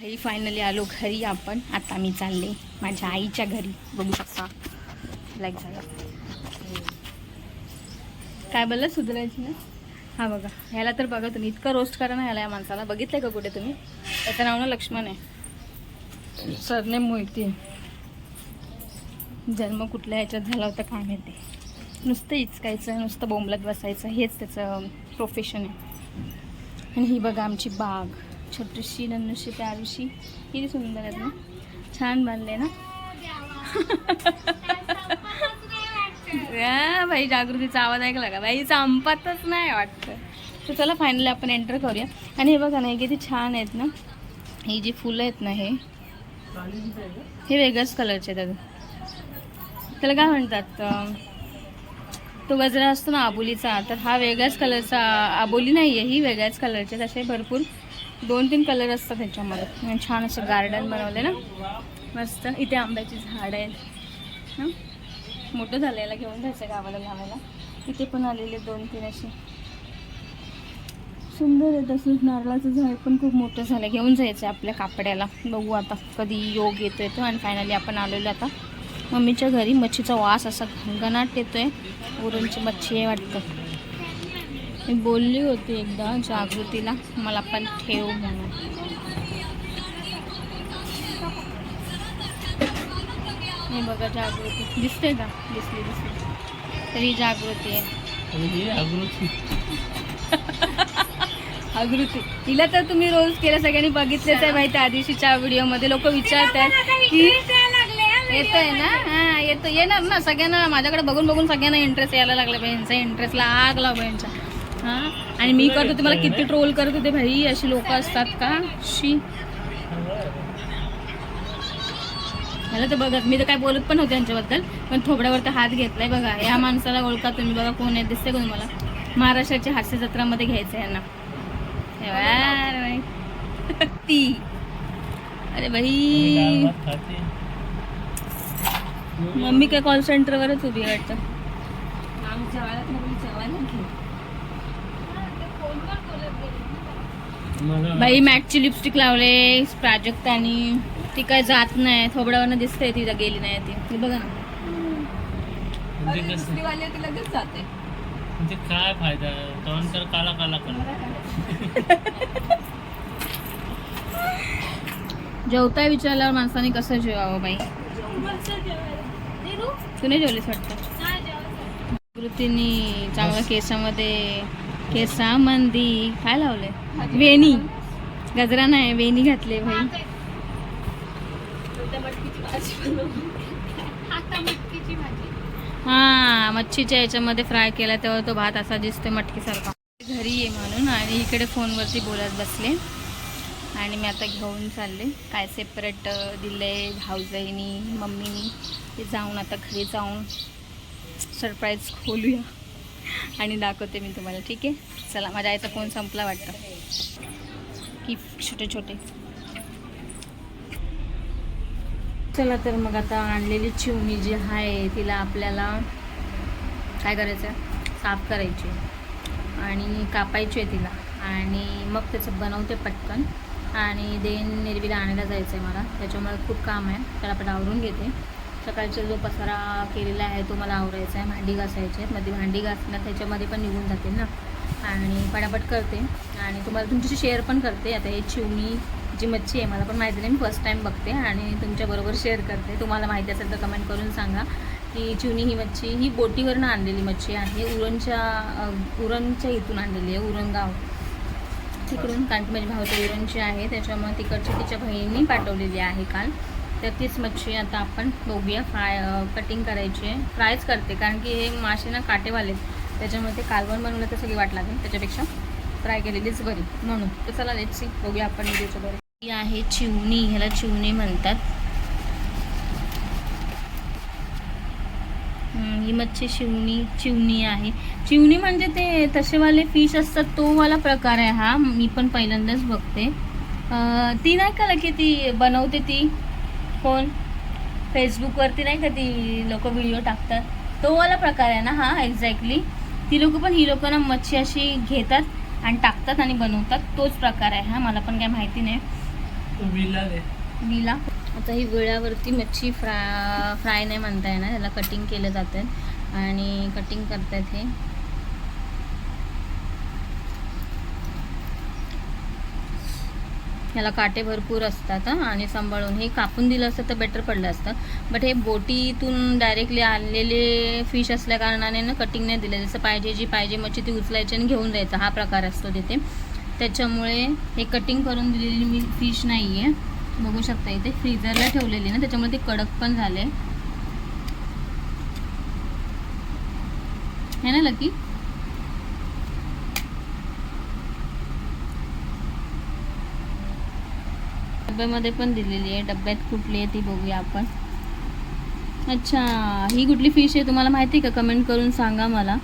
घरी फायनली आलो घरी आपण. आता मी चालले माझ्या आईच्या घरी. बघू शकता. लाईक झालं. काय बोललं सुधरायची ना? हा बघा. ह्याला तर बघा तुम्ही इतकं रोस्ट करा ना ह्याला या माणसाला. बघितलंय का कुठे तुम्ही? त्याचं नाव ना लक्ष्मण आहे. सरने मोहिती जन्म कुठल्या ह्याच्यात झाला होता काय माहिती. नुसतं इचकायचं नुसतं बोंबलत बसायचं. हेच त्याचं प्रोफेशन आहे. आणि ही बघा आमची बाग. छोटीशी नन्नूशी प्यारूशी किती सुंदर आहेत ना? छान बांधले ना? या बाई जागृतीचा आवाज ऐकला का? बाई संपतच नाही वाटतं. तर चला फायनली आपण एंटर करूया. आणि हे बघा ना हे किती छान आहेत ना? ही जी फुलं आहेत ना हे. हे वेगळ्याच कलरचे आहेत अगं. त्याला काय म्हणतात? तो गजरा असतो ना आबोलीचा तर हा वेगळ्याच कलरचा आबोली नाही आहे ही वेगळ्याच कलरचे तसे भरपूर दोन तीन कलर असतात त्याच्यामध्ये म्हणजे छान असं गार्डन बनवले ना. मस्त. इथे आंब्याची झाड आहेत. हां? मोठं झालं याला घेऊन जायचं गावाला लावायला इथे पण आलेले दोन तीन असे. सुंदर आहे तसंच नारळाचं झाड पण खूप मोठं झालं घेऊन जायचं आहे आपल्या कापड्याला. बघू आता कधी योग येतो येतो आणि फायनली आपण आलेलो आता. मम्मीच्या घरी मच्छीचा वास असा घनघनाट आहे उरूनची मच्छी आहे वाटतं. मी बोलली होती एकदा जागृतीला मला पण ठेव म्हणून. हे बघा जागृती. दिसते का? दिसली दिसली. तर ही जागृती आहे. जागृती हिला तर तुम्ही रोज केलं सगळ्यांनी बघितलेच आहे माहिती त्या दिवशीच्या व्हिडिओमध्ये. लोक विचारतात की येत आहे ना? हा येतो येणार ना सगळ्यांना माझ्याकडे बघून बघून सगळ्यांना इंटरेस्ट यायला लागला बहिणीचा इंटरेस्टला आग लाव हा? आणि मी करत होते मला किती ट्रोल करत होते भाई? अशी लोक असतात का? शी. मला तर बघत मी तर काय बोलत पण होते त्यांच्याबद्दल पण थोबड्यावरती हात घेतलाय बघा. या माणसाला ओळखा तुम्ही बघा कोण आहे दिसते का तुम्हाला? महाराष्ट्राच्या हास्य जत्रामध्ये घ्यायचं आहे यांना. ती. अरे भाई. मम्मी काय कॉल सेंटरवरच उभी वाटतं? बाई मॅटची लिपस्टिक लावले प्राजक्तानी ती काय जात नाही थोबड्यावरनं दिसते ती गेली नाही ती. ती बघा ना. लगेच जाते. म्हणजे काय फायदा? तोंड तर काला काला कर. जेवताय विचारल्यावर माणसाने कसं जेवावं बाई? तू नाही जेवलीस वाटतं? कृतीने चांगलं केसामध्ये केसामंदी काय लावले वेणी. गजरा नाही वेणी घातले भाई हा मच्छीच्या याच्यामध्ये फ्राय केला तेव्हा तो भात असा दिसतोय मटकीसारखा. घरी ये म्हणून आणि इकडे फोनवरती बोलत बसले. आणि मी आता घेऊन चालले. काय सेपरेट दिले भाऊजाईनी मम्मीनी. ते जाऊन आता घरी जाऊन सरप्राईज खोलूया. आणि दाखवते मी तुम्हाला ठीक आहे? चला माझ्या आईचा फोन संपला वाटतं. की छोटे छोटे. चला तर मग आता आणलेली चिवणी जी आहे तिला आपल्याला काय करायचं? आहे साफ करायची आहे. आणि कापायची आहे तिला. आणि मग त्याचं बनवते पटकन. आणि देन निर्वीला आणायला जायचं आहे मला. त्याच्यामुळे खूप काम आहे. त्याला आपण आवरून घेते. सकाळचा जो पसारा केलेला आहे तो मला आवरायचा आहे भांडी घासायची आहेत. मध्ये भांडी घासण्यात त्याच्यामध्ये पण निघून जातील ना. आणि पटापट करते. आणि तुम्हाला तुमच्याशी शेअर पण करते. आता हे चिवणी जी मच्छी आहे मला पण माहिती नाही. मी फर्स्ट टाईम बघते आणि तुमच्याबरोबर शेअर करते. तुम्हाला माहिती असेल तर कमेंट करून सांगा की चिवणी ही मच्छी ही बोटीवरनं आणलेली मच्छी आहे. उरणच्या उरणच्या इथून आणलेली आहे उरणगाव. तिकडून कारण की माझी भावच्या उरणची आहे त्याच्यामुळे तिकडची तिच्या बहिणीने पाठवलेली आहे काल. तर तीच मच्छी आता आपण बघूया. फ्राय कटिंग करायची आहे. फ्रायच करते कारण की हे मासे ना काटेवाले त्याच्यामुळे ते कालवण बनवलं तर सगळी वाट लागेल. त्याच्यापेक्षा फ्राय केलेलीच बरी. म्हणून तर चला लेट्स सी बघूया आपण व्हिडिओच्या बरे ही आहे चिवणी. ह्याला चिवणी म्हणतात. ही मच्छी शिवणी चिवणी आहे. चिवणी म्हणजे ते तसेवाले फिश असतात तो वाला प्रकार आहे हा. मी पण पहिल्यांदाच बघते. ती नाही का की ती बनवते ती? कोण फेसबुकवरती नाही का ती लोक व्हिडिओ टाकतात? तो वाला प्रकार आहे ना हा एक्झॅक्टली ती लोक पण ही लोक ना मच्छी अशी घेतात आणि टाकतात आणि बनवतात. तोच प्रकार आहे हा मला पण काय माहिती नाही. विला. आता ही विळ्यावरती मच्छी फ्राय फ्राय नाही म्हणता येणार याला कटिंग केलं जातं आणि कटिंग करतात हे. ह्याला काटे भरपूर असतात आणि सांभाळून हे कापून दिलं असतं तर बेटर पडलं असतं. बट हे बोटीतून डायरेक्टली आलेले फिश असल्या कारणाने ना कटिंग नाही दिलं. जसं पाहिजे जी पाहिजे मच्छी ती उचलायची आणि घेऊन जायचं. हा प्रकार असतो तिथे. त्याच्यामुळे हे कटिंग करून दिलेली मी फिश नाही आहे बघू शकता इथे फ्रीजरला ठेवलेली ना त्याच्यामुळे ते कडक पण झाले. आहे ना लकी डब्यामध्ये पण दिलेली आहे. डब्यात कुठली आहे ती बघूया आपण. अच्छा ही कुठली फिश आहे तुम्हाला माहिती आहे का? कमेंट करून सांगा मला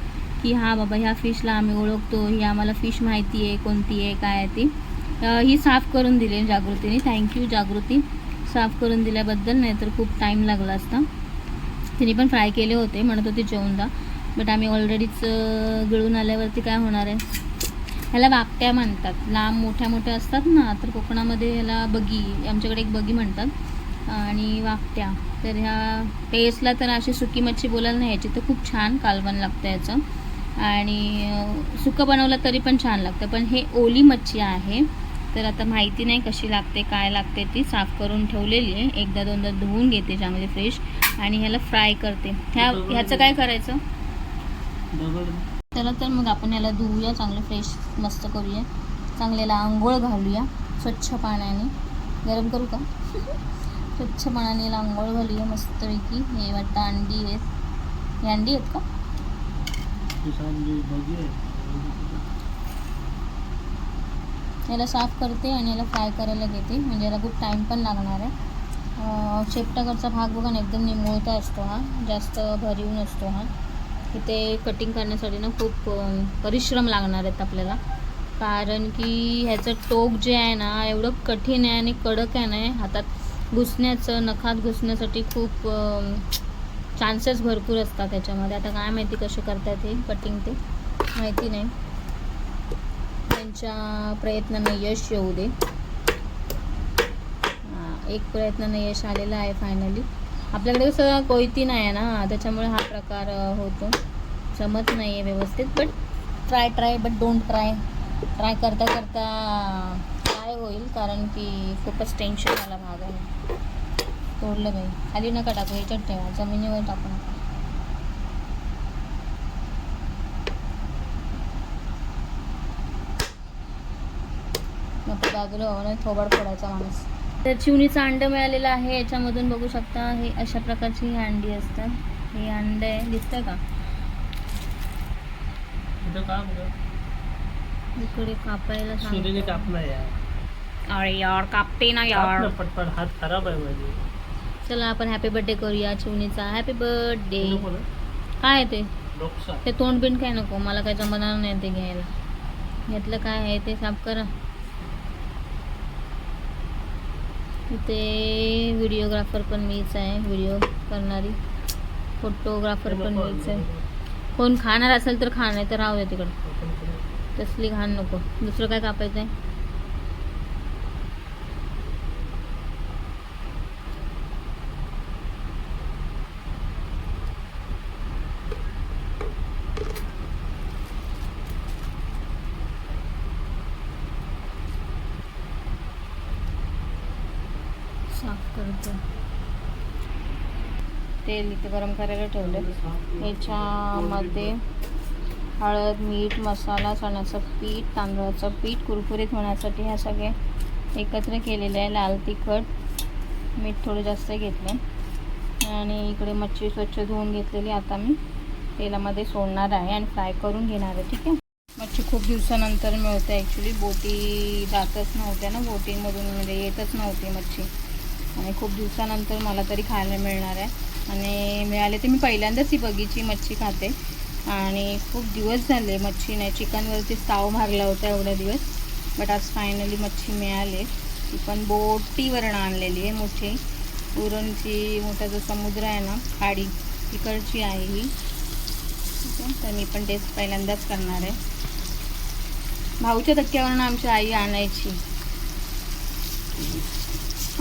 की हा बाबा ह्या फिशला आम्ही ओळखतो. ही आम्हाला फिश माहिती आहे कोणती आहे काय आहे ती. ही साफ करून दिली आहे जागृतीने. थँक्यू जागृती. साफ करून दिल्याबद्दल नाहीतर खूप टाईम लागला असता. तिने पण फ्राय केले होते म्हणत होते जेवून बट आम्ही ऑलरेडीच गिळून आल्यावरती काय होणार आहे? ह्याला वाकट्या म्हणतात. लांब मोठ्या मोठ्या असतात ना तर कोकणामध्ये ह्याला बगी आमच्याकडे एक बगी म्हणतात. आणि वाकट्या. तर ह्या टेस्टला तर अशी सुकी मच्छी बोलायला नाही याची तर खूप छान कालवण लागतं याचं. आणि सुकं बनवलं तरी पण छान लागतं. पण हे ओली मच्छी आहे. तर आता माहिती नाही कशी लागते काय लागते ती साफ करून ठेवलेली आहे. एकदा दोनदा धुवून घेते त्यामध्ये फ्रेश. आणि ह्याला फ्राय करते. ह्या ह्याचं काय करायचं? चला तर मग आपण याला धुवूया चांगलं फ्रेश मस्त करूया. चांगल्याला आंघोळ घालूया स्वच्छ पाण्याने. गरम करू का? स्वच्छ पाण्याने याला आंघोळ घालूया मस्तपैकी. हे वाटतं अंडी आहेत. हे अंडी आहेत का? याला साफ करते आणि याला फ्राय करायला घेते. म्हणजे याला खूप टाईम पण लागणार आहे. शेपटाकडचा भाग बघा ना एकदम निमुळता असतो हा. जास्त भरीव नसतो हा. इथे कटिंग करण्यासाठी ना खूप परिश्रम लागणार आहेत आपल्याला. कारण की ह्याचं टोक जे आहे ना एवढं कठीण आहे आणि कडक आहे ना हातात घुसण्याचं नखात घुसण्यासाठी खूप चान्सेस भरपूर असतात त्याच्यामध्ये. आता काय माहिती कसे करतात हे कटिंग ते? माहिती नाही. त्यांच्या प्रयत्नांना यश येऊ दे. एक प्रयत्नांना यश आलेलं आहे फायनली आपल्याकडे कसं कोयती नाही आहे ना त्याच्यामुळे हा प्रकार होतो. जमत नाही आहे व्यवस्थित but try try but don't try try करता करता काय होईल कारण की खूपच टेन्शन मला भाग आहे. तोडलं बाई. खाली नका टाकू ह्याच्यात ठेवा. जमिनीवर टाकू नका. नको बाजूला व्हावं थोबाड फोडायचा माणूस. तर चिवणीचं अंड मिळालेलं आहे याच्यामधून बघू शकता. हे अशा प्रकारची ही अंडी असतात. हे अंड आहे. दिसतंय का? इकडे कापायला. कापला अरे यार कापते ना यार. पटपट. हात खराब आहे माझे. चला आपण हॅपी बर्थडे करूया चिवणीचा. Happy birthday? काय आहे ते? ते तोंड बिंड काय नको? मला काय जमणार नाही ते घ्यायला. घेतलं काय आहे ते साफ करा. इथे व्हिडिओग्राफर पण मीच आहे व्हिडिओ करणारी. फोटोग्राफर पण मीच आहे. कोण खाणार असेल तर खा नाही तर राहू दे तिकडं. तसली घाण नको. दुसरं काय कापायचं आहे साफ करतो तेल इथे गरम करायला ठेवलं ह्याच्यामध्ये हळद मीठ मसाला चण्याचं पीठ तांदळाचं पीठ कुरकुरीत होण्यासाठी ह्या सगळे एकत्र केलेले आहे लाल तिखट मीठ थोडं जास्त घेतले आणि इकडे मच्छी स्वच्छ धुवून घेतलेली आता मी तेलामध्ये सोडणार आहे आणि फ्राय करून घेणार आहे. ठीक आहे? मच्छी खूप दिवसानंतर मिळते ॲक्च्युली बोटी जातच नव्हत्या ना बोटीमधून म्हणजे येतच नव्हती मच्छी. आणि खूप दिवसानंतर मला तरी खायला मिळणार आहे. आणि मिळाले ते मी पहिल्यांदाच ही बगीची मच्छी खाते. आणि खूप दिवस झाले मच्छी नाही. चिकनवरती साव मारला होता एवढा दिवस. बट आज फायनली मच्छी मिळाली. ती पण बोटीवरनं आणलेली आहे मोठी. उरणची मोठा जो समुद्र आहे ना खाडी तिकडची आहे ही. ठीक आहे तर मी पण टेस्ट पहिल्यांदाच करणार आहे. भाऊच्या धक्क्यावरनं आमची आई आणायची.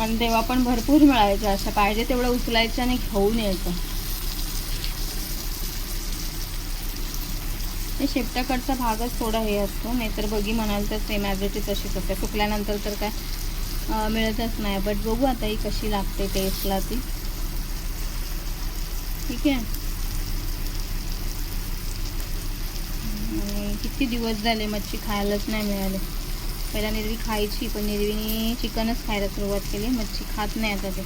आणि तेव्हा पण भरपूर मिळायचं असं पाहिजे तेवढं उचलायचं आणि खाऊन यायचं. हे शेपट्याकडचा भागच थोडा हे असतो नाहीतर बघी म्हणाल तर सेम ॲव्हरेजची तशीच असते सुकल्यानंतर तर काय मिळतच नाही. बट बघू आता ही कशी लागते टेस्टला ती. ठीक आहे. आणि किती दिवस झाले मच्छी खायलाच नाही मिळाली. पहिला निर्वी खायची पण निर्वीने चिकनच खायला सुरुवात केली. मच्छी खात नाही आता ते.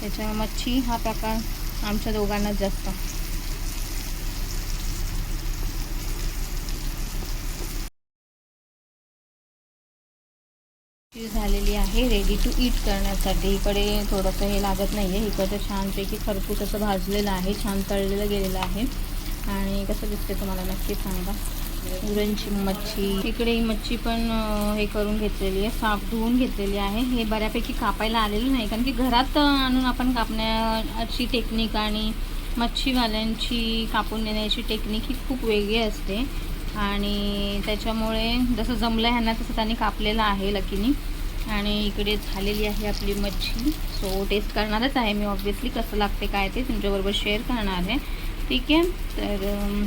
त्याच्यामुळे मच्छी हा प्रकार आमच्या दोघांनाच जास्त. झालेली आहे रेडी टू ईट करण्यासाठी. इकडे थोडंसं हे लागत नाही आहे इकडचं छानपैकी खरपूस असं भाजलेलं आहे छान तळलेलं गेलेलं आहे. आणि कसं दिसते तुम्हाला नक्की सांगा. उरणची मच्छी. इकडे ही मच्छी पण हे करून घेतलेली आहे. साफ धुवून घेतलेली आहे. हे बऱ्यापैकी कापायला आलेलं नाही. कारण की घरात आणून आपण कापण्याची टेक्निक आणि मच्छीवाल्यांची कापून नेण्याची टेक्निक ही खूप वेगळी असते. आणि त्याच्यामुळे जसं जमलं ह्यांना तसं त्यांनी कापलेलं आहे लकीनी आणि इकडे झालेली आहे आपली मच्छी. सो टेस्ट करणारच आहे मी. ऑब्व्हियसली कसं लागते काय ते तुमच्याबरोबर शेअर करणार आहे. ठीक आहे? तर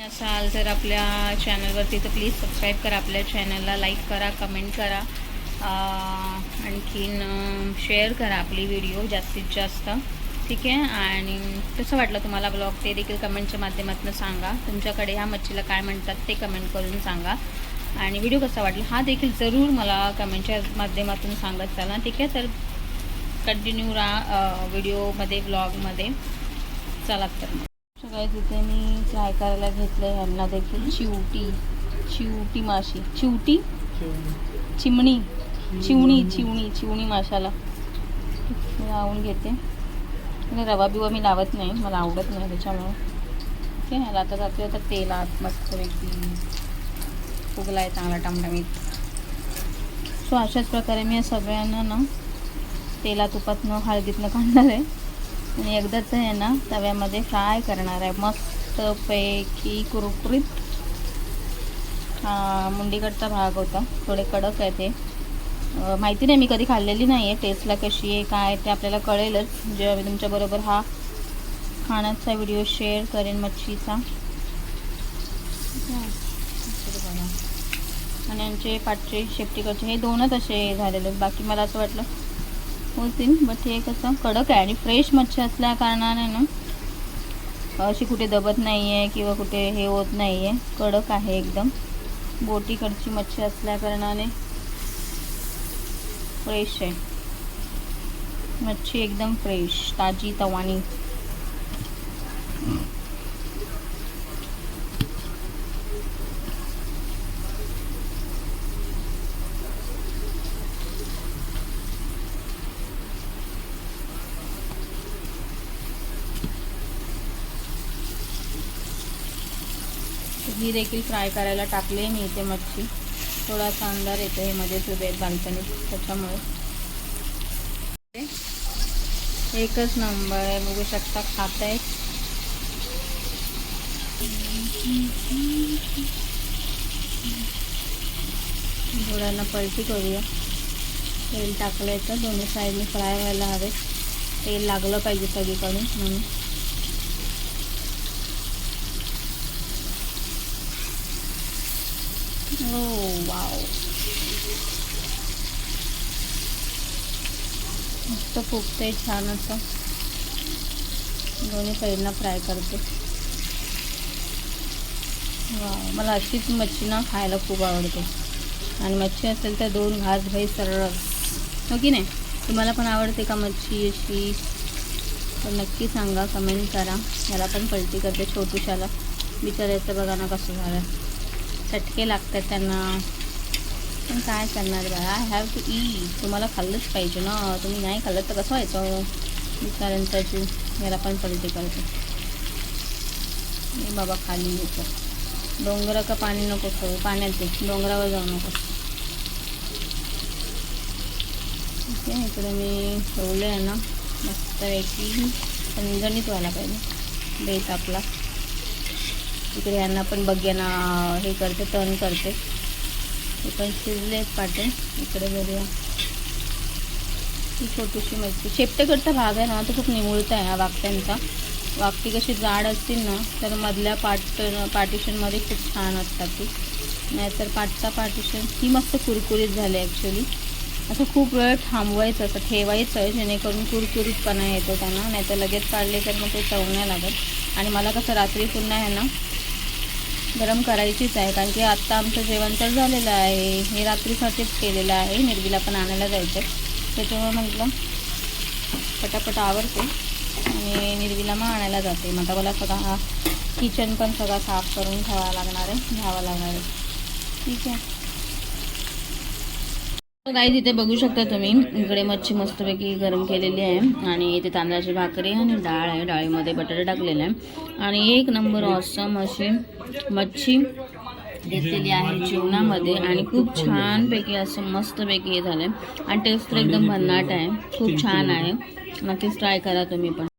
असाल तर आपल्या चॅनलवरती तर प्लीज सबस्क्राईब करा. आपल्या चॅनलला लाईक करा कमेंट करा. आणखीन शेअर करा आपली व्हिडिओ जास्तीत जास्त. ठीक आहे? आणि कसं वाटलं तुम्हाला ब्लॉग ते देखील कमेंटच्या माध्यमातून सांगा. तुमच्याकडे ह्या मच्छीला काय म्हणतात ते कमेंट करून सांगा. आणि व्हिडिओ कसा वाटला हा देखील जरूर मला कमेंटच्या माध्यमातून सांगत चला. ठीक आहे? तर कंटिन्यू राहा व्हिडिओमध्ये ब्लॉगमध्ये चला तर मग. सगळ्या तिथे मी फ्राय करायला घेतलं ह्यांना देखील. चिवटी. चिवटी माशी. चिवटी? चिमणी. चिवणी चिवणी चिवणी माशाला. लावून घेते. आणि रवा बिवा मी लावत नाही. मला आवडत नाही त्याच्यामुळे. ठीक आहे ह्याला आता जाते आता तेलात मस्तपैकी फुगला आहे चांगला टमटमीत. सो अशाच प्रकारे मी या सगळ्यांना ना तेला तुपातनं हळदीतनं काढणार आहे. आणि एकदाच आहे ना तव्यामध्ये फ्राय करणार आहे. मस्तपैकी कुरकुरीत हा मुंडीकडचा भाग होता. थोडे कडक आहे ते. माहिती नाही मी कधी खाल्लेली नाही आहे टेस्टला कशी आहे काय ते आपल्याला कळेलच. जेव्हा मी तुमच्याबरोबर हा खाण्याचा व्हिडिओ शेअर करेन मच्छीचा. आणि यांचे पाठचे शेपटीकडचे हे दोनच असे झालेले आहेत. बाकी मला असं वाटलं होतील बट हे कसं कडक आहे आणि फ्रेश मच्छी असल्या कारणाने ना अशी कुठे दबत नाही आहे किंवा कुठे हे होत नाही आहे कडक आहे एकदम. बोटीकडची मच्छी असल्या कारणाने फ्रेश आहे. मच्छी एकदम फ्रेश ताजी तवानी. ही देखील फ्राय करायला टाकली मी इथे मच्छी. थोडासा अंधार येतो हे मध्येच उभे आहेत त्याच्यामुळे. एकच नंबर आहे. बघू शकता खात आहे थोड्यांना पलटी करूया. तेल टाकलं तर दोन्ही साईडने फ्राय व्हायला हवे. तेल लागलं पाहिजे सगळीकडून म्हणून. हो वाव. मस्त फुगते छान असं. दोन्ही साईडला फ्राय करते. वाव मला अशीच मच्छी ना खायला खूप आवडते. आणि मच्छी असेल तर दोन घास भाई सरळ. हो की नाही? तुम्हाला पण आवडते का मच्छी अशी? तर नक्की सांगा कमेंट करा. याला पण पलटी करते छोटूशाला. बिचारायचं बघा ना कसं झालं. चटके लागतात त्यांना. पण काय करणार बाळा? आय हॅव टू ई तुम्हाला खाल्लंच पाहिजे ना. तुम्ही नाही खाल्लं तर कसं व्हायचं? बिचाऱ्यांचा जीव याला पण पलटी करते हे बाबा खाली येतं. डोंगरा का पाणी नको खाऊ. पाण्यात ये. डोंगरावर जाऊ नको. ठीक आहे इकडे मी ठेवलं आहे ना. मस्तपैकी. झणझणीत व्हायला पाहिजे. बेत आपला. इकडे यांना पण बघ्यांना हे करते टर्न करते. हे पण शिजले पाटे. इकडे बघूया. ही छोटीशी मच्छी शेपटेकडचा भाग आहे ना तो खूप निमुळता आहे हा वाकट्यांचा वाकटी कशी जाड असतील ना तर मधल्या पाट पार्टिशनमध्ये खूप छान असतात ती. नाहीतर पाठचा पार्टिशन ही मस्त कुरकुरीत झाली ॲक्च्युली असं खूप वेळ थांबवायचं असं ठेवायचं जेणेकरून कुरकुरीतपणा येतो त्यांना. नाहीतर लगेच काढले तर मग ते चव नाही लागत. आणि मला कसं रात्री पुन्हा आहे ना गरम करायचीच आहे कारण की आत्ता आमचं जेवण तर झालेलं आहे. मी रात्रीसाठीच केलेलं आहे. निर्वीला पण आणायला जायचं आहे त्याच्यामुळे म्हटलं पटापट आवडते आणि निर्वीला मग आणायला जाते. मग आता मला सगळा हा किचन पण सगळा साफ करून ठेवावा लागणार आहे घ्यावा लागणार आहे. ठीक आहे. हो, काही तिथे बघू शकता तुम्ही इकडे मच्छी मस्तपैकी गरम केलेली आहे. आणि इथे तांदळाची भाकरी आणि डाळ आहे. डाळीमध्ये बटाटे टाकलेले आहे. आणि एक नंबर ऑसम अशी मच्छी घेतलेली आहे जेवणामध्ये. आणि खूप छानपैकी असं मस्तपैकी हे झालं आहे आणि टेस्ट तर एकदम भन्नाट आहे. खूप छान आहे. नक्कीच ट्राय करा तुम्ही पण.